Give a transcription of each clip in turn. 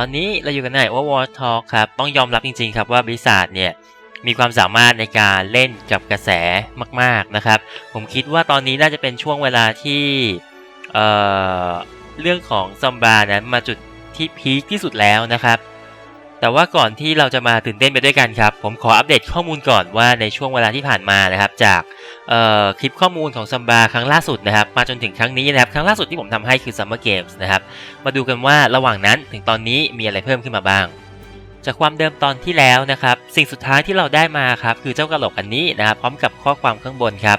อนนี้เราอยู่กันใน Overwatch Talk ครับ ต้องยอมรับจริงๆครับว่าบริษัทเนี่ยมีความสามารถในการเล่นกับกระแสมากๆนะครับ ผมคิดว่าตอนนี้น่าจะเป็นช่วงเวลาที่เอ่อเรื่องของซอมบานั้นมาจุดที่พีคที่สุดแล้วนะครับ แต่ว่าก่อนที่เราจะมาตื่นเต้นไปด้วยกันครับ ผมขออัปเดตข้อมูลก่อนว่าในช่วงเวลาที่ผ่านมานะครับจากคลิปข้อมูลของซัมบาครั้งล่าสุดนะครับมาจนถึงครั้งนี้นะครับครั้งล่าสุดที่ผมทำให้คือ Summer Games นะครับมาดูกันว่าระหว่างนั้นถึงตอนนี้มีอะไรเพิ่มขึ้นมาบ้าง จากความเดิมตอนที่แล้วนะครับสิ่งสุดท้ายที่เราได้มาครับคือเจ้ากระโหลกอันนี้นะครับพร้อมกับข้อความข้างบนครับ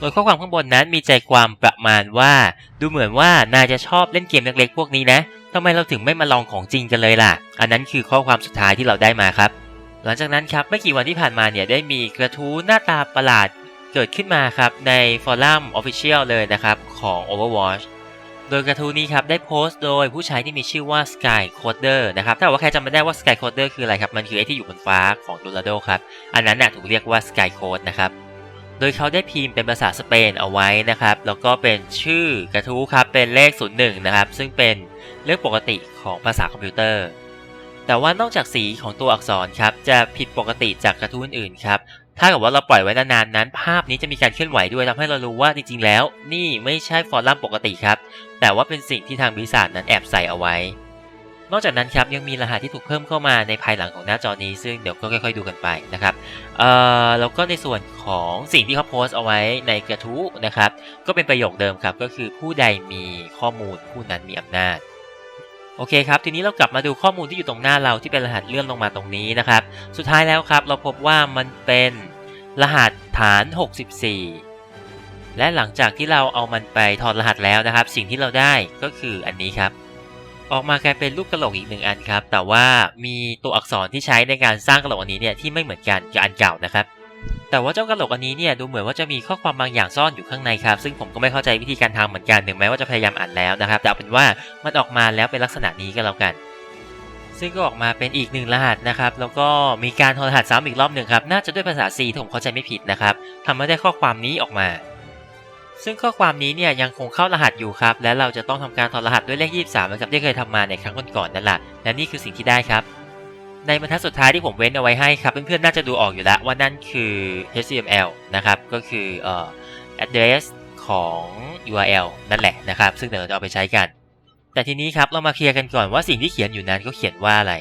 โดยข้อความข้างบนนั้นมีใจความประมาณว่า ดูเหมือนว่านายจะชอบเล่นเกมเล็กๆพวกนี้นะทำไมเราถึงไม่มาลองของจริงกันเลยล่ะ อันนั้นคือข้อความสุดท้ายที่เราได้มาครับ หลังจากนั้นครับไม่กี่วันที่ผ่านมาเนี่ยได้มีกระทู้หน้าตาประหลาดเกิดขึ้นมาครับในฟอรัม Official เลยนะครับของ Overwatch โดยกระทู้นี้ครับได้โพสต์โดยผู้ใช้ที่มีชื่อว่า Sky Coder นะครับถ้าว่าใครจำไม่ได้ว่า Sky Coder คืออะไรครับ มันคือไอที่อยู่บนฟ้าของ Dorado ครับ อันนั้นน่ะถูกเรียกว่า Sky Code นะครับ โดยเขาได้พิมพ์เป็นภาษาสเปนเอาไว้นะครับ แล้วก็เป็นชื่อกระทู้ครับ เป็นเลข 01 นะครับ ซึ่งเป็นเรื่องปกติของภาษาคอมพิวเตอร์ แต่ว่านอกจากสีของตัวอักษรครับ จะผิดปกติจากกระทู้อื่นๆครับ ถ้าเกิดว่าเราปล่อยไว้นานๆนั้น ภาพนี้จะมีการเคลื่อนไหวด้วยทำให้เรารู้ว่าจริงๆแล้ว นี่ไม่ใช่ฟอรัมปกติครับ แต่ว่าเป็นสิ่งที่ทางบริษัทนั้นแอบใส่เอาไว้ นอกจากนั้นครับยังมีรหัสที่ถูกเพิ่มเข้ามาในภายหลังของหน้าจอนี้ ซึ่งเดี๋ยวก็ค่อยๆดูกันไปนะครับเอ่อแล้วก็ในส่วนของสิ่งที่เขาโพสต์เอาไว้ในกระทู้นะครับก็เป็นประโยคเดิมครับก็คือผู้ใดมีข้อมูลผู้นั้นมีอำนาจโอเคครับ ทีนี้เรากลับมาดูข้อมูลที่อยู่ตรงหน้าเราที่เป็นรหัสเลื่อนลงมาตรงนี้นะครับ สุดท้ายแล้วครับ เราพบว่ามันเป็นรหัสฐาน 64 และหลังจากที่เราเอามันไปถอดรหัสแล้วนะครับ สิ่งที่เราได้ก็คืออันนี้ครับ ออกมากลายเป็นรูปกระโหลกอีกหนึ่งอันครับ แต่ว่ามีตัวอักษรที่ใช้ในการสร้างกระโหลกอันนี้เนี่ยที่ไม่เหมือนกันกับอันเก่านะครับแต่ว่าเจ้ากระโหลกอันนี้เนี่ยดูเหมือนว่าจะมีข้อความบางอย่างซ่อนอยู่ข้างในครับ ซึ่งผมก็ไม่เข้าใจวิธีการทำเหมือนกันถึงแม้ว่าจะพยายามอ่านแล้วนะครับแต่เอาเป็นว่ามันออกมาแล้วเป็นลักษณะนี้ก็แล้วกัน ซึ่งก็ออกมาเป็นอีกหนึ่งรหัสนะครับแล้วก็มีการถอดรหัสซ้ำอีกรอบหนึ่งครับน่าจะด้วยภาษา C ถ้าผมเข้าใจไม่ผิดนะครับทำให้ได้ข้อความนี้ออกมา ซึ่งข้อความนี้เนี่ยยังคงเข้ารหัสอยู่ครับ และเราจะต้องทำการถอดรหัสด้วยเลข 23เหมือนกับที่เคยทำมาในครั้งก่อนๆนั่นแหละและนี่คือสิ่งที่ได้ครับ ในบรรทัดสุดท้ายที่ผมเว้นเอาไว้ให้ครับ เพื่อนๆน่าจะดูออกอยู่แล้วว่านั่นคือ HTML นะครับก็คือเอ่อ address ของ URL นั่นแหละนะครับ ซึ่งเดี๋ยวเราจะเอาไปใช้กัน แต่ทีนี้ครับเรามาเคลียร์กันก่อนว่าสิ่งที่เขียนอยู่นั้นก็เขียนว่าอะไร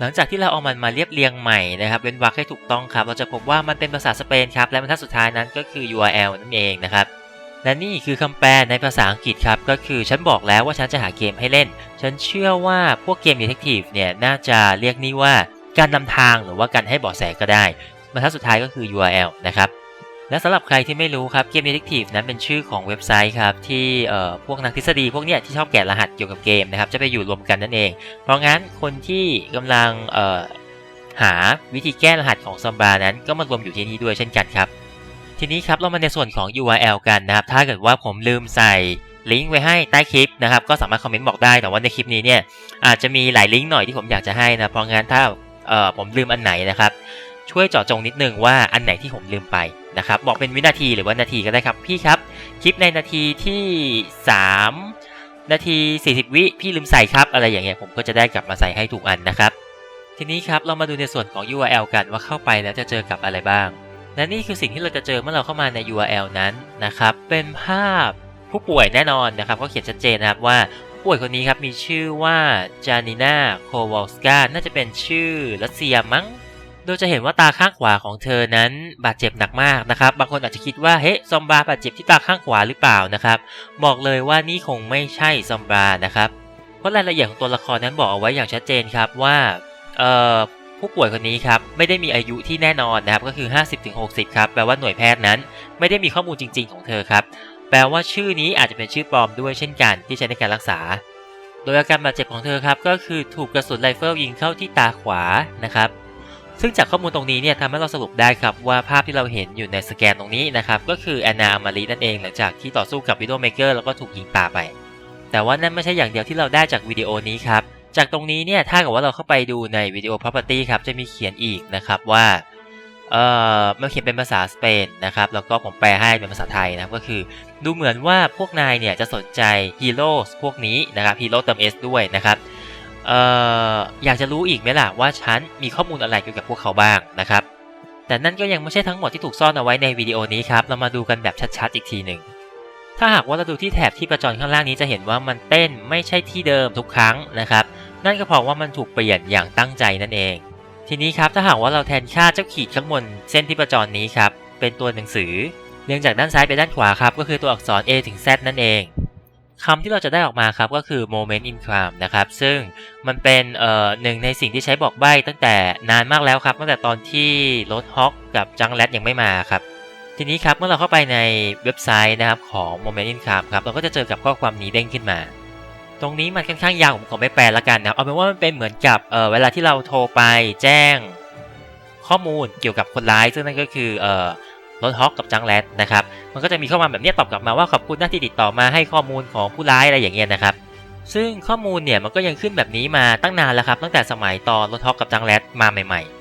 หลังจากที่เราเอามันมาเรียบเรียงใหม่นะครับเว้นวรรคให้ถูกต้องครับ เราจะพบว่ามันเป็นภาษาสเปนครับและบรรทัดสุดท้ายนั้นก็คือ URL นั่นเองนะครับ และนี่คือคำแปลในภาษาอังกฤษครับ ก็คือฉันบอกแล้วว่าฉันจะหาเกมให้เล่น ฉันเชื่อว่าพวกเกม Detective เนี่ยน่าจะเรียกนี่ว่าการนำทางหรือว่าการให้เบาะแสก็ได้บรรทัดสุดท้ายก็คือ URL นะครับและสำหรับใครที่ไม่รู้ครับเกม Detective นั้นเป็นชื่อของเว็บไซต์ครับที่เอ่อพวกนักทฤษฎีพวกเนี้ยที่ชอบแกะรหัสเกี่ยวกับเกมนะครับจะไปอยู่รวมกันนั่นเอง เพราะงั้นคนที่กำลังเอ่อหาวิธีแก้รหัสของซอมบานั้นก็มารวมอยู่ที่นี่ด้วยเช่นกันครับ ทีนี้ครับเรามาในส่วนของ URL กันนะครับ ถ้าเกิดว่าผมลืมใส่ลิงก์ไว้ให้ใต้คลิปนะครับ ก็สามารถคอมเมนต์บอกได้ แต่ว่าในคลิปนี้เนี่ยอาจจะมีหลายลิงก์หน่อยที่ผมอยากจะให้นะ เพราะงั้นถ้าเอ่อผมลืมอันไหนนะครับ ช่วยเจาะจงนิดนึงว่าอันไหนที่ผมลืมไปนะครับ บอกเป็นวินาทีหรือว่านาทีก็ได้ครับพี่ครับคลิปในนาทีที่ 3 นาที 40 วิพี่ลืมใส่ครับอะไรอย่างเงี้ยผมก็จะได้กลับมาใส่ให้ถูกอันนะครับ ทีนี้ครับเรามาดูในส่วนของ URL กันว่าเข้าไปแล้วจะเจอกับอะไรบ้าง และนี่คือสิ่งที่เราจะเจอเมื่อเราเข้ามาใน URL นั้นนะครับ เป็นภาพผู้ป่วยแน่นอนนะครับก็เขียนชัดเจนนะครับว่าผู้ป่วยคนนี้ครับมีชื่อว่าจานินาโควอลสกาน่าจะเป็นชื่อรัสเซียมั้งโดยจะเห็นว่าตาข้างขวาของเธอนั้นบาดเจ็บหนักมากนะครับ บางคนอาจจะคิดว่าเฮ้ซอมบาบาดเจ็บที่ตาข้างขวาหรือเปล่านะครับบอกเลยว่านี่คงไม่ใช่ซอมบานะครับเพราะรายละเอียดของตัวละครนั้นบอกเอาไว้อย่างชัดเจนครับว่าเอ่อ ผู้ป่วยคนนี้ครับไม่ได้มีอายุที่แน่นอนนะครับก็คือ 50-60 ครับแปลว่าหน่วยแพทย์นั้น ไม่ได้มีข้อมูลจริง ๆ ของเธอครับแปลว่าชื่อนี้อาจจะเป็นชื่อปลอมด้วยเช่นกันที่ใช้ในการรักษา โดยอาการบาดเจ็บของเธอครับก็คือถูกกระสุนไรเฟิลยิงเข้าที่ตาขวานะครับซึ่งจากข้อมูลตรงนี้เนี่ยทำให้เราสรุปได้ครับว่าภาพที่เราเห็นอยู่ในสแกนตรงนี้นะครับก็คือแอนนาอมารีนั่นเอง หลังจากที่ต่อสู้กับวิดโอเมเกอร์แล้วก็ถูกยิงตาไป แต่ว่านั่นไม่ใช่อย่างเดียวที่เราได้จากวิดีโอนี้ครับ จากตรงนี้เนี่ยถ้าเกิดว่าเราเข้าไปดูในวิดีโอ property ครับจะมีเขียนอีกนะครับว่าเอ่อมันเขียนเป็นภาษาสเปนนะครับแล้วก็ผมแปลให้เป็นภาษาไทยนะก็คือ ดูเหมือนว่าพวกนายเนี่ยจะสนใจฮีโร่พวกนี้นะครับฮีโร่เติม S ด้วยนะครับเอ่ออยากจะรู้อีกไหมล่ะว่าฉันมีข้อมูลอะไรเกี่ยวกับพวกเขาบ้างนะครับแต่นั่นก็ยังไม่ใช่ทั้งหมดที่ถูกซ่อนเอาไว้ในวิดีโอนี้ครับ เรามาดูกันแบบชัดๆอีกทีหนึ่ง ถ้าหากว่าเราดูที่แถบที่ประจรข้างล่างนี้จะเห็นว่ามันเต้นไม่ใช่ที่เดิมทุกครั้งนะครับ นั่นก็เพราะว่ามันถูกเปลี่ยนอย่างตั้งใจนั่นเอง ทีนี้ครับถ้าหากว่าเราแทนค่าเจ้าขีดข้างบนเส้นที่ประจรนี้ครับเป็นตัวหนังสือเรียงจากด้านซ้ายไปด้านขวาครับก็คือตัวอักษร A ถึง Z นั่นเองคำที่เราจะได้ออกมาครับก็คือ moment in crime นะครับซึ่งมันเป็นเอ่อหนึ่งในสิ่งที่ใช้บอกใบ้ตั้งแต่นานมากแล้วครับตั้งแต่ตอนที่รถฮอกกับจังแรดยังไม่มาครับทีนี้ครับเมื่อเราเข้าไปในเว็บไซต์นะครับของ moment in crime ครับเราก็จะเจอกับข้อความนี้เด้งขึ้นมา ตรงนี้มันค่อนข้างยาวผมขอไม่แปลละกันนะเอาเป็นว่ามันเป็นเหมือนกับเออเวลาที่เราโทรไปแจ้งข้อมูลเกี่ยวกับคนร้าย ซึ่งนั่นก็คือเออรถฮอกกับจังแรดนะครับ มันก็จะมีข้อความแบบนี้ตอบกลับมาว่าขอบคุณนะที่ติดต่อมาให้ข้อมูลของผู้ร้ายอะไรอย่างเงี้ยนะครับ ซึ่งข้อมูลเนี่ยมันก็ยังขึ้นแบบนี้มาตั้งนานแล้วครับ ตั้งแต่สมัยตอนรถฮอกกับจังแรดมาใหม่ ๆ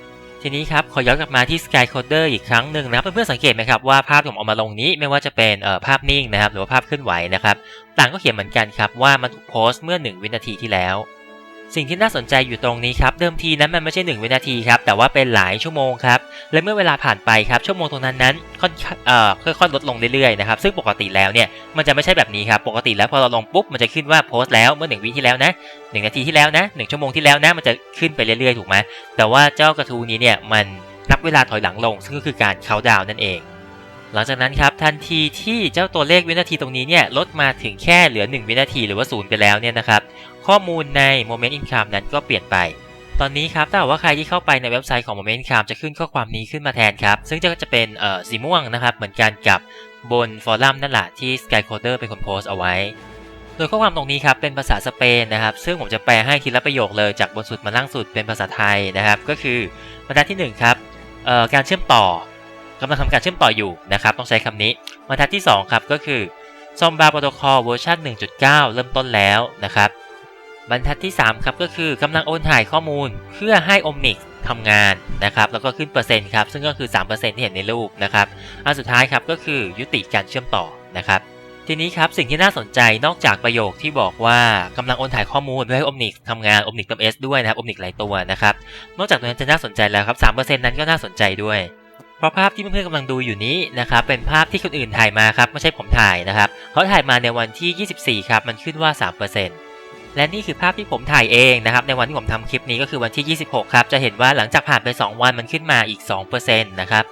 ทีนี้ครับขอย้อนกลับมาที่ Skycoder อีกครั้งหนึ่งนะครับเพื่อนๆสังเกตไหมครับว่าภาพที่ผมเอามาลงนี้ไม่ว่าจะเป็นภาพนิ่งนะครับหรือว่าภาพเคลื่อนไหวนะครับต่างก็เขียนเหมือนกันครับว่ามันถูกโพสต์เมื่อ 1 วินาทีที่แล้ว สิ่งที่น่าสนใจอยู่ตรงนี้ครับ เดิมทีนั้นมันไม่ใช่ 1 วินาทีครับ แต่ว่าเป็นหลายชั่วโมงครับ และเมื่อเวลาผ่านไปครับ ชั่วโมงตรงนั้นนั้นค่อนเอ่อค่อยๆลดลงเรื่อยๆนะครับ ซึ่งปกติแล้วเนี่ยมันจะไม่ใช่แบบนี้ครับ ปกติแล้วพอเราลงปุ๊บมันจะขึ้นว่าโพสต์แล้วเมื่อ 1วิที่แล้วนะ1นาทีที่แล้วนะ1ชั่วโมงที่แล้วนะมันจะขึ้นไปเรื่อยๆถูกไหมแต่ว่าเจ้ากระทู้นี้เนี่ยมันนับเวลาถอยหลังลง ซึ่งก็คือการเคาน์ดาวน์นั่นเองหลังจากนั้นครับทันทีที่เจ้าตัวเลขวินาทีตรงนี้เนี่ยลดมาถึงแค่เหลือ 1 วินาทีหรือว่าศูนย์ไปแล้วเนี่ยนะครับ ข้อมูลใน Moment Income นั้นก็เปลี่ยนไป ตอนนี้ครับถ้าหากว่าใครที่เข้าไปในเว็บไซต์ของ Moment Income จะขึ้นข้อความนี้ขึ้นมาแทนครับ ซึ่งจะจะเป็นสีม่วงนะครับ เหมือนกันกับบนฟอรัมนั่นแหละที่ Skycoder เป็นคนโพสต์เอาไว้ โดยข้อความตรงนี้ครับเป็นภาษาสเปนนะครับ ซึ่งผมจะแปลให้ทีละประโยคเลยจากบนสุดมาล่างสุดเป็นภาษาไทยนะครับ ก็คือบรรทัดที่หนึ่งครับการเชื่อมต่อกำลังทำการเชื่อมต่ออยู่นะครับ ต้องใช้คำนี้บรรทัดที่สองครับก็คือซอมบาโปรโตคอลเวอร์ชัน1.9 เริ่มต้นแล้วนะครับ บรรทัดที่ 3 ครับก็คือกำลังโอนถ่ายข้อมูลเพื่อให้ Omnix ทำงานนะครับแล้วก็ขึ้นเปอร์เซ็นต์ครับซึ่งก็คือ 3%ที่เห็นในรูปนะครับอันสุดท้ายครับก็คือยุติการเชื่อมต่อนะครับทีนี้ครับสิ่งที่น่าสนใจนอกจากประโยคที่บอกว่ากำลังโอนถ่ายข้อมูลเพื่อให้ Omnix ทำงาน Omnix เติม S ด้วยนะครับ Omnix หลายตัวนะครับนอกจากนั้นจะน่าสนใจแล้วครับ3%นั้นก็น่าสนใจด้วย เพราะภาพที่เพื่อนๆกำลังดูอยู่นี้นะครับเป็นภาพที่คนอื่นถ่ายมาครับไม่ใช่ผมถ่ายนะครับเขาถ่ายมาในวันที่ 24ครับมันขึ้นว่า 3% และนี่คือภาพที่ผมถ่ายเองนะครับในวันที่ผมทำคลิปนี้ก็คือวันที่ 26 ครับ จะเห็นว่าหลังจากผ่านไป 2 วันมันขึ้นมาอีก 2%นะครับ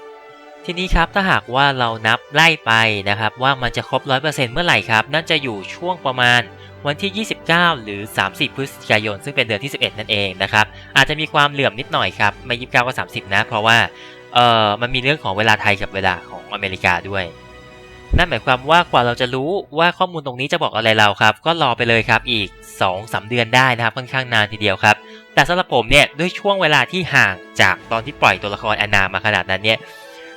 ทีนี้ครับถ้าหากว่าเรานับไล่ไปนะครับ ว่ามันจะครบ 100%เมื่อไหร่ครับ นั่นจะอยู่ช่วงประมาณวันที่ 29 หรือ 30 พฤศจิกายน ซึ่งเป็นเดือนที่ 11 นั่นเองนะครับ อาจจะมีความเหลื่อมนิดหน่อยครับไม่ 29 ก็ 30 นะ เพราะว่าเออมันมีเรื่องของเวลาไทยกับเวลาของอเมริกาด้วย นั่นหมายความว่ากว่าเราจะรู้ว่าข้อมูลตรงนี้จะบอกอะไรเราครับ ก็รอไปเลยครับอีก2-3เดือนได้นะครับค่อนข้างนานทีเดียวครับ แต่สำหรับผมเนี่ยด้วยช่วงเวลาที่ห่างจากตอนที่ปล่อยตัวละครอนนามาขนาดนั้นเนี่ย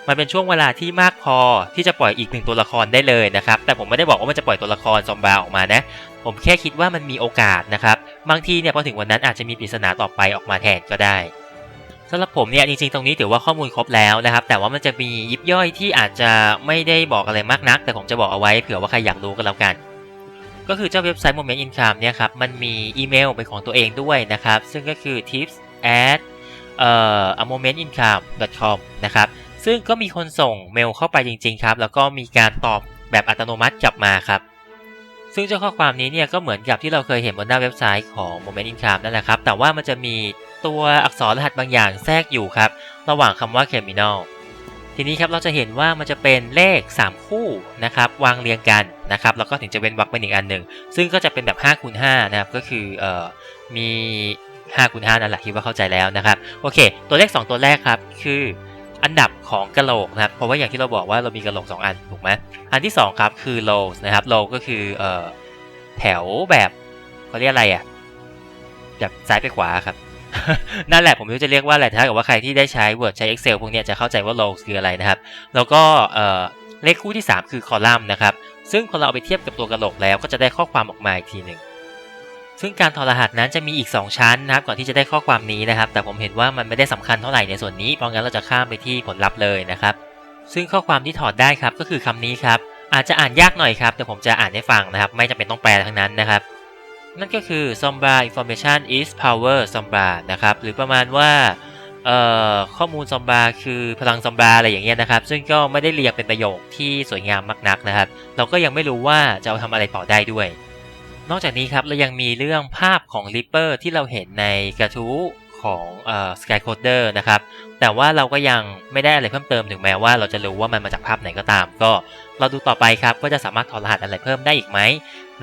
มันเป็นช่วงเวลาที่มากพอที่จะปล่อยอีกหนึ่งตัวละครได้เลยนะครับ แต่ผมไม่ได้บอกว่ามันจะปล่อยตัวละครซอมบาออกมานะ ผมแค่คิดว่ามันมีโอกาสนะครับ บางทีเนี่ยพอถึงวันนั้นอาจจะมีปริศนาต่อไปออกมาแทนก็ได้ สำหรับผมเนี่ยจริงๆตรงนี้ถือว่าข้อมูลครบแล้วนะครับ แต่ว่ามันจะมียิบย่อยที่อาจจะไม่ได้บอกอะไรมากนัก แต่ผมจะบอกเอาไว้เผื่อว่าใครอยากรู้ก็แล้วกัน ก็คือเจ้าเว็บไซต์ Moment Income เนี่ยครับมันมีอีเมลเป็นของตัวเองด้วยนะครับ ซึ่งก็คือ tips at เอ่อ momentincome.com นะครับซึ่งก็มีคนส่งเมลเข้าไปจริง ๆ ครับ แล้วก็มีการตอบแบบอัตโนมัติกลับมาครับ ซึ่งเจ้าข้อความนี้เนี่ยก็เหมือนกับที่เราเคยเห็นบนหน้าเว็บไซต์ของ Moment Income นั่นแหละครับ แต่ว่ามันจะมีตัวอักษรรหัสบางอย่างแทรกอยู่ครับ ระหว่างคำว่า criminal ทีนี้ครับเราจะเห็นว่ามันจะเป็นเลข 3 คู่นะครับวางเรียงกันนะครับแล้วก็ถึงจะเว้นวรรคเป็นอีกอันหนึ่ง ซึ่งก็จะเป็นแบบ5คูณ5นะครับก็คือเอ่อมี5คูณ5นั่นแหละคิดว่าเข้าใจแล้วนะครับโอเค ตัวเลข 2 ตัวแรกครับคือ อันดับของกะโหลกนะครับ เพราะว่าอย่างที่เราบอกว่าเรามีกะโหลก 2 อันถูกไหมอันที่ 2 ครับคือ low นะครับ low ก็คือเอ่อแถวแบบเขาเรียกอะไรอะแบบซ้ายไปขวาครับ นั่นแหละผมไม่รู้จะเรียกว่าอะไรถ้าเกิดว่าใครที่ได้ใช้ Word ใช้ Excel พวกนี้จะเข้าใจว่า row คืออะไรนะครับ แล้วก็เอ่อเลขคู่ที่ 3 คือคอลัมน์นะครับ ซึ่งพอเราเอาไปเทียบกับตัวกระโหลกแล้วก็จะได้ข้อความออกมาอีกทีหนึ่ง ซึ่งการถอดรหัสนั้นจะมีอีก 2 ชั้นนะครับก่อนที่จะได้ข้อความนี้นะครับ แต่ผมเห็นว่ามันไม่ได้สำคัญเท่าไหร่ในส่วนนี้ เพราะงั้นเราจะข้ามไปที่ผลลัพธ์เลยนะครับ ซึ่งข้อความที่ถอดได้ครับก็คือคำนี้ครับ อาจจะอ่านยากหน่อยครับ แต่ผมจะอ่านให้ฟังนะครับ ไม่จำเป็นต้องแปลทั้งนั้นนะครับ นั่นก็คือ Sombra information is power Sombra นะครับ หรือประมาณว่าเอ่อข้อมูล Sombra คือพลัง Sombra อะไรอย่างเงี้ยนะครับ ซึ่งก็ไม่ได้เรียงเป็นประโยคที่สวยงามมากนักนะครับ เราก็ยังไม่รู้ว่าจะเอาทำอะไรต่อได้ด้วย นอกจากนี้ครับเรายังมีเรื่องภาพของ Reaper ที่เราเห็นในกระทู้ของเอ่อ Skycoder นะครับ แต่ว่าเราก็ยังไม่ได้อะไรเพิ่มเติมถึงแม้ว่าเราจะรู้ว่ามันมาจากภาพไหนก็ตาม ก็เราดูต่อไปครับว่าจะสามารถถอดรหัสอะไรเพิ่มได้อีกไหม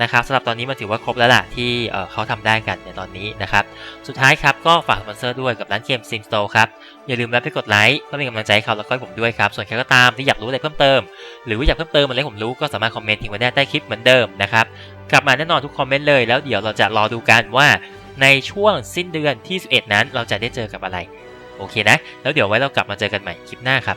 นะครับสำหรับตอนนี้มันถือว่าครบแล้วล่ะที่เขาทำได้กันในตอนนี้นะครับ สุดท้ายครับก็ฝากสปอนเซอร์ด้วยกับร้านเกม Sim Store ครับ อย่าลืมแวะไปกดไลค์เพื่อเป็นกำลังใจให้เขาแล้วก็ผมด้วยครับ ส่วนใครก็ตามที่อยากรู้อะไรเพิ่มเติม หรือว่าอยากเพิ่มเติมอะไรผมรู้ก็สามารถคอมเมนต์ทิ้งไว้ได้ใต้คลิปเหมือนเดิมนะครับ กลับมาแน่นอนทุกคอมเมนต์เลยแล้วเดี๋ยวเราจะรอดูกันว่าในช่วงสิ้นเดือนที่ 11 นั้นเราจะได้เจอกับอะไร โอเคนะ แล้วเดี๋ยวไว้เรากลับมาเจอกันใหม่คลิปหน้าครับ